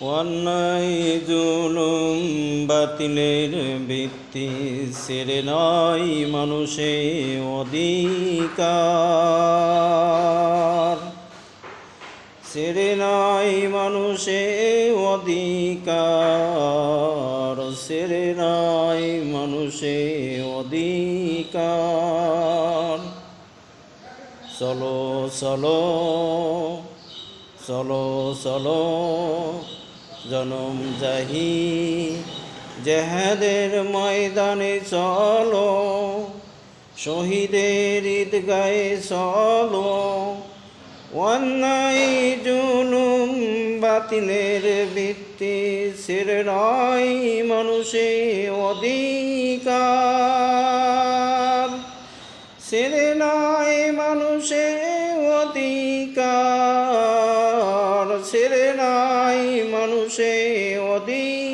অন্যায় জুলুম বাতিলের ভিত্তি সেরে নয় মানুষে অধিকার। সেরে নাই মানুষে অধিকার। সেরে নাই মানুষে অধিকার। চলো চলো চলো চলো জনম জাহি জেহাদের ময়দানে চলো, শহীদের ঈদগায়ে চলো। অন্যায় জুনুম বাতিলের ভিত্তি সির নয় মানুষে অধিকার। সেরে নয় মানুষে অধিকার সেরে নাই মানুষে অধিকার